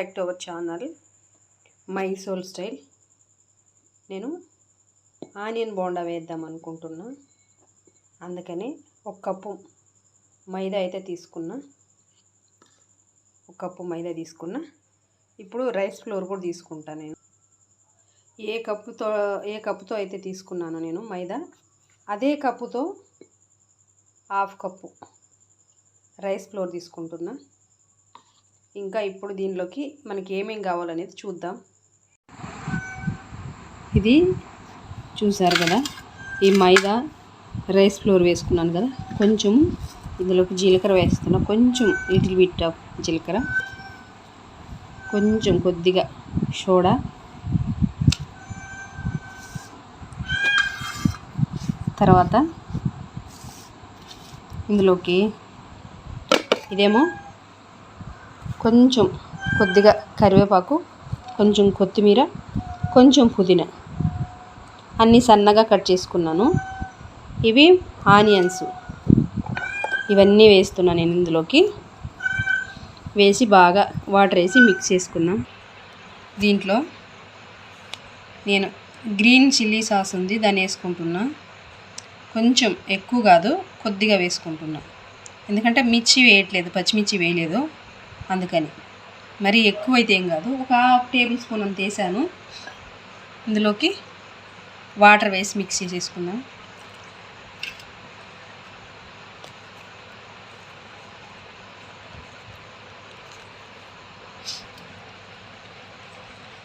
Back to our channel my soul style నేను onion bonda వేద్దాం అనుకుంటున్నా. అందుకని ఒక కప్పు మైదా అయితే తీసుకున్నా. ఒక కప్పు మైదా తీసుకున్నా. ఇప్పుడు రైస్ ఫ్లోర్ కూడా తీసుకుంటా నేను. ఏ కప్పుతో ఏ కప్పుతో అయితే తీసుకున్నానో నేను మైదా అదే కప్పుతో హాఫ్ కప్పు రైస్ ఫ్లోర్ తీసుకుంటున్నా. ఇంకా ఇప్పుడు దీనిలోకి మనకి ఏమేం కావాలనేది చూద్దాం. ఇది చూసారు కదా ఈ మైదా రైస్ ఫ్లోర్ వేసుకున్నాను కదా కొంచెం ఇందులోకి జీలకర్ర వేస్తున్నా కొంచెం లిటిల్ బిట్ ఆఫ్ జీలకర్ర కొంచెం కొద్దిగా సోడా తర్వాత ఇందులోకి ఇదేమో కొంచెం కొద్దిగా కరివేపాకు కొంచెం కొత్తిమీర కొంచెం పుదీనా. అన్నీ సన్నగా కట్ చేసుకున్నాను. ఇవి ఆనియన్స్. ఇవన్నీ వేస్తున్నాను నేను ఇందులోకి. వేసి బాగా వాటర్ వేసి మిక్స్ చేసుకున్నాం. దీంట్లో నేను గ్రీన్ చిల్లీ సాస్ ఉంది దాన్ని వేసుకుంటున్నా. కొంచెం ఎక్కువ కాదు కొద్దిగా వేసుకుంటున్నా. ఎందుకంటే మిర్చి వేయట్లేదు పచ్చిమిర్చి వేయలేదు. అందుకని. మరి ఎక్కువ అయితే ఏం కాదు. ఒక హాఫ్ టేబుల్ స్పూన్ అంత వేసాను. ఇందులోకి వాటర్ వేసి మిక్స్ చేసేసుకుందాం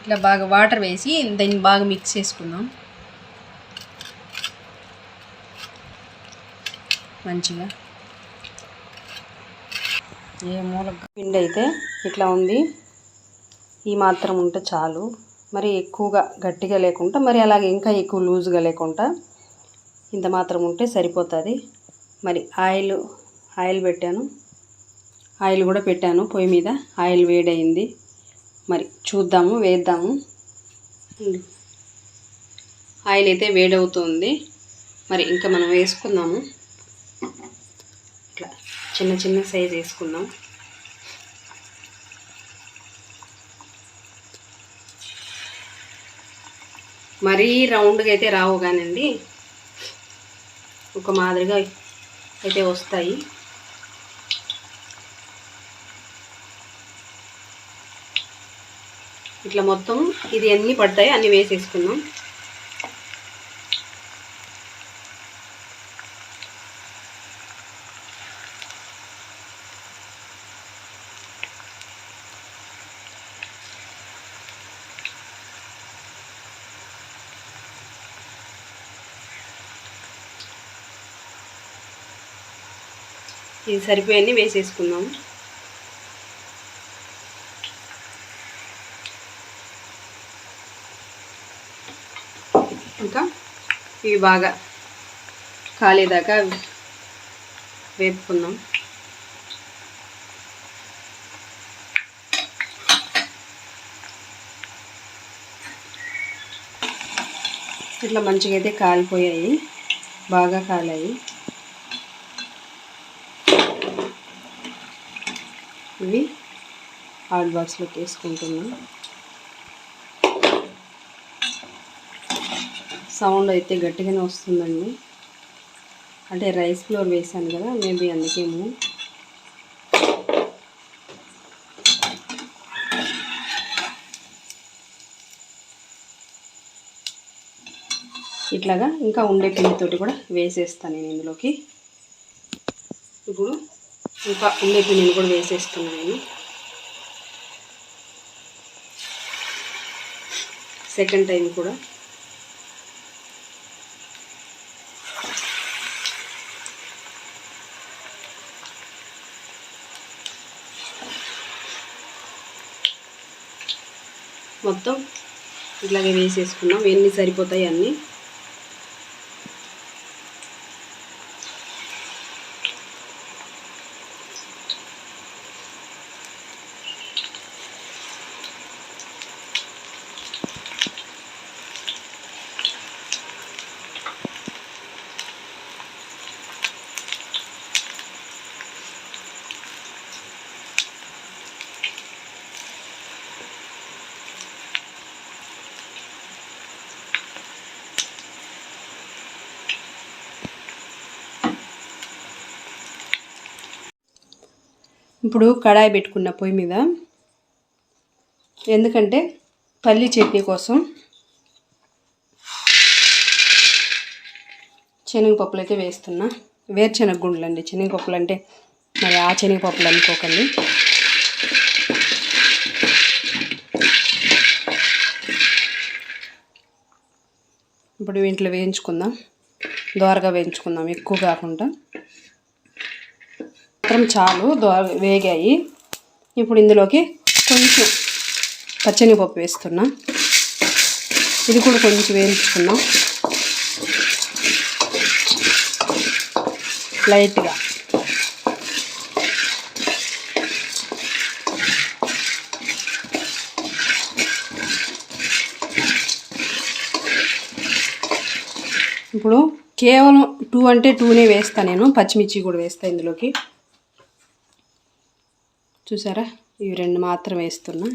ఇట్లా బాగా వాటర్ వేసి దాన్ని బాగా మిక్స్ చేసుకుందాం. మంచిగా. ఏ మూల పిండి అయితే ఇట్లా ఉంది ఈ మాత్రం ఉంటే చాలు. మరి ఎక్కువగా గట్టిగా లేకుండా మరి అలాగే ఇంకా ఎక్కువ లూజ్గా లేకుండా ఇంత మాత్రం ఉంటే సరిపోతుంది. మరి ఆయిల్ ఆయిల్ పెట్టాను. ఆయిల్ కూడా పెట్టాను పొయ్యి మీద. ఆయిల్ వేడయింది. మరి చూద్దాము వేద్దాము. ఆయిల్ అయితే వేడవుతుంది. మరి ఇంకా మనం వేసుకుందాము. చిన్న చిన్న సైజ్ వేసుకుందాం. మరీ రౌండ్గా అయితే రావు కానండి. ఒక మాదిరిగా అయితే వస్తాయి. ఇట్లా మొత్తం ఇది అన్నీ పడతాయి అన్నీ వేసేసుకుందాం. ఇది సరిపోయన్నీ వేసేసుకుందాం ఇంకా ఇవి బాగా కాలేదాకా వేపుకుందాం. ఇట్లా మంచిగా అయితే కాలిపోయాయి బాగా కాలాయి. ఇవి హాట్ బాక్స్లోకి వేసుకుంటున్నాం సౌండ్ అయితే గట్టిగానే వస్తుందండి. అంటే రైస్ ఫ్లోర్ వేసాను కదా మేబీ అందుకేమో ఇట్లాగా ఇంకా ఉండే పిండితోటి కూడా వేసేస్తాను నేను ఇందులోకి. ఇప్పుడు ఇంకా ఉండే పిండిని కూడా వేసేస్తున్నాను నేను. సెకండ్ టైం కూడా. మొత్తం ఇట్లాగే వేసేసుకున్నాం. ఎన్ని సరిపోతాయి అన్నీ? ఇప్పుడు కడాయి పెట్టుకున్న పొయ్యి మీద ఎందుకంటే పల్లి చట్నీ కోసం శనగపప్పులు అయితే వేస్తున్నా. వేరుశనగ గుండ్లు అండి శనగపప్పులు అంటే మరి ఆ శనగపప్పులు అనుకోకండి. ఇప్పుడు ఇంట్లో వేయించుకుందాం. దోరగా వేయించుకుందాం. ఎక్కువ కాకుండా. మాత్రం చాలు వేగాయి. ఇప్పుడు ఇందులోకి కొంచెం పచ్చనిపప్పు వేస్తున్నా. ఇది కూడా కొంచెం వేయించుకున్నాం. లైట్గా. ఇప్పుడు కేవలం టూ అంటే టూనే వేస్తాను నేను. పచ్చిమిర్చి కూడా వేస్తాను ఇందులోకి. చూసారా? ఇవి రెండు మాత్రం వేస్తున్నా.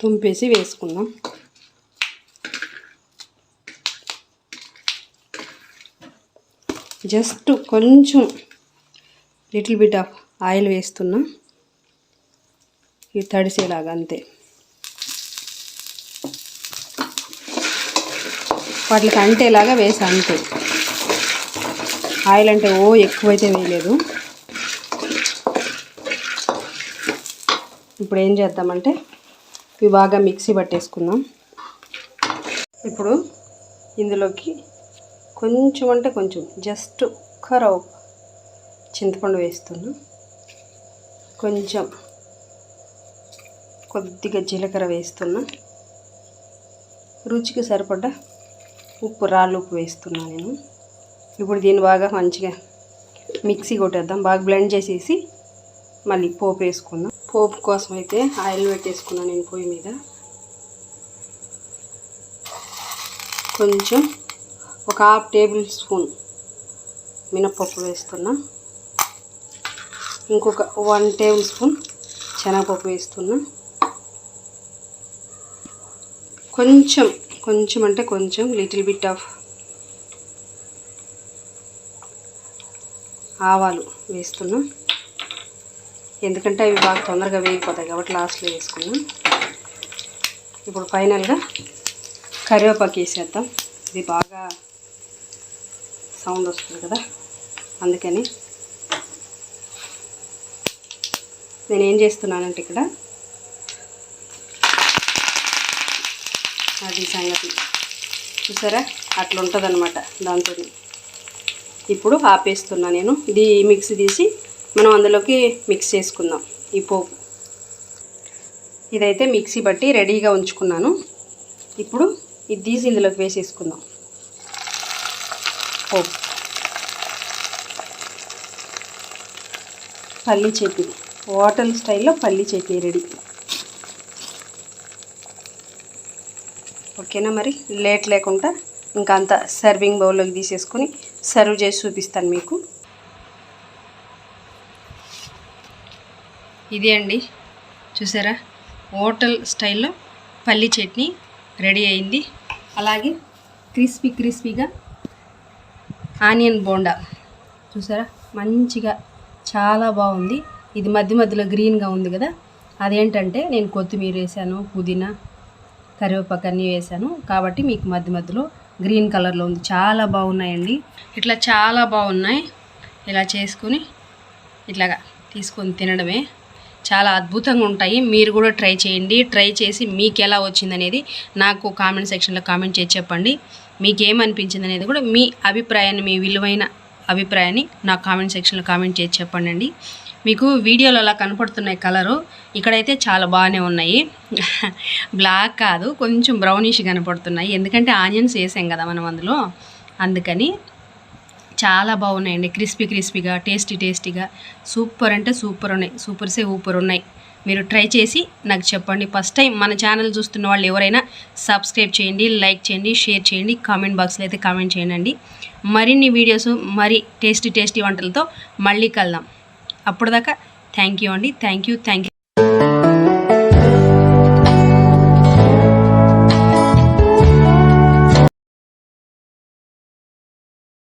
తుంపేసి వేసుకుందాం. జస్ట్ కొంచెం లిటిల్ బిట్ ఆఫ్ ఆయిల్ వేస్తున్నా. ఇది తడిసేలాగా అంతే. వాటికి అంటేలాగా వేసా అంతే. ఆయిల్ అంటే ఓ ఎక్కువైతే వేయలేదు. ఇప్పుడు ఏం చేద్దామంటే ఇవి బాగా మిక్సీ పట్టేసుకుందాం. ఇప్పుడు ఇందులోకి కొంచెం అంటే కొంచెం జస్ట్ ఒక్కరవ చింతపండు వేస్తున్నా. కొంచెం కొద్దిగా జీలకర్ర వేస్తున్నా. రుచికి సరిపడ్డ ఉప్పు రాళ్ళు ఉప్పు వేస్తున్నా నేను. ఇప్పుడు దీన్ని బాగా మంచిగా మిక్సీ కొట్టేద్దాం. బాగా బ్లెండ్ చేసేసి మళ్ళీ పోపు వేసుకుందాం. పోపు కోసం అయితే ఆయిల్ పెట్టేసుకున్నాను నేను పొయ్యి మీద. కొంచెం ఒక హాఫ్ టేబుల్ స్పూన్ మినప్పప్పు వేస్తున్నా. ఇంకొక వన్ టేబుల్ స్పూన్ శనగపప్పు వేస్తున్నా. కొంచెం కొంచెం అంటే కొంచెం లిటిల్ బిట్ ఆఫ్ ఆవాలు వేస్తున్నాం. ఎందుకంటే అవి బాగా తొందరగా వేగిపోతాయి కాబట్టి లాస్ట్లో వేసుకున్నాం ఇప్పుడు ఫైనల్గా కరివేపాకు వేసేద్దాం. ఇది బాగా సౌండ్ వస్తుంది కదా అందుకని నేను ఏం చేస్తున్నానంటే ఇక్కడ అది సంగతి. చూసారా? అట్లా ఉంటుంది అనమాట దాంతో ఇప్పుడు ఆపేస్తున్నా నేను. ఇది మిక్సీ తీసి మనం అందులోకి మిక్స్ చేసుకుందాం ఈ పోపు. ఇదైతే మిక్సీ బట్టి రెడీగా ఉంచుకున్నాను. ఇప్పుడు ఇది తీసి ఇందులోకి వేసేసుకుందాం. పోపు. పల్లీ చట్నీ. హోటల్ స్టైల్లో పల్లీ చట్నీ రెడీ. ఓకేనా మరి? లేట్ లేకుండా ఇంకా అంత సర్వింగ్ బౌల్లోకి తీసేసుకొని సర్వ్ చేసి చూపిస్తాను మీకు. ఇది అండి. చూసారా? హోటల్ స్టైల్లో పల్లి చట్నీ రెడీ అయింది. అలాగే క్రిస్పీ క్రిస్పీగా ఆనియన్ బోండా. చూసారా? మంచిగా చాలా బాగుంది. ఇది మధ్య మధ్యలో గ్రీన్గా ఉంది కదా. అదేంటంటే నేను కొత్తిమీర వేసాను పుదీనా కరివేపాకు అన్నీ వేసాను కాబట్టి మీకు మధ్య మధ్యలో గ్రీన్ కలర్లో ఉంది. చాలా బాగున్నాయండి. ఇట్లా చాలా బాగున్నాయి. ఇలా చేసుకుని ఇట్లాగా తీసుకొని తినడమే చాలా అద్భుతంగా ఉంటాయి. మీరు కూడా ట్రై చేయండి. ట్రై చేసి మీకు ఎలా వచ్చింది అనేది నాకు కామెంట్ సెక్షన్లో కామెంట్ చేసి చెప్పండి. మీకు ఏమనిపించింది అనేది కూడా మీ అభిప్రాయాన్ని మీ విలువైన అభిప్రాయాన్ని నాకు కామెంట్ సెక్షన్లో కామెంట్ చేసి చెప్పండి మీకు వీడియోలో అలా కనపడుతున్నాయి కలరు. ఇక్కడైతే చాలా బాగానే ఉన్నాయి. బ్లాక్ కాదు కొంచెం బ్రౌనిష్ కనపడుతున్నాయి. ఎందుకంటే ఆనియన్స్ వేసాం కదా మనం అందులో. అందుకని చాలా బాగున్నాయండి. క్రిస్పీ క్రిస్పీగా టేస్టీ టేస్టీగా. సూపర్ అంటే సూపర్ ఉన్నాయి. సూపర్సే ఊపర్ ఉన్నాయి. మీరు ట్రై చేసి నాకు చెప్పండి. ఫస్ట్ టైం మన ఛానల్ చూస్తున్న వాళ్ళు ఎవరైనా సబ్స్క్రైబ్ చేయండి లైక్ చేయండి షేర్ చేయండి కామెంట్ బాక్స్లో అయితే కామెంట్ చేయండి. మరిన్ని వీడియోస్ మరి టేస్టీ టేస్టీ వంటలతో మళ్ళీ అప్పుడు అప్పటిదాకా థ్యాంక్ యూ అండి. Thank you thank you.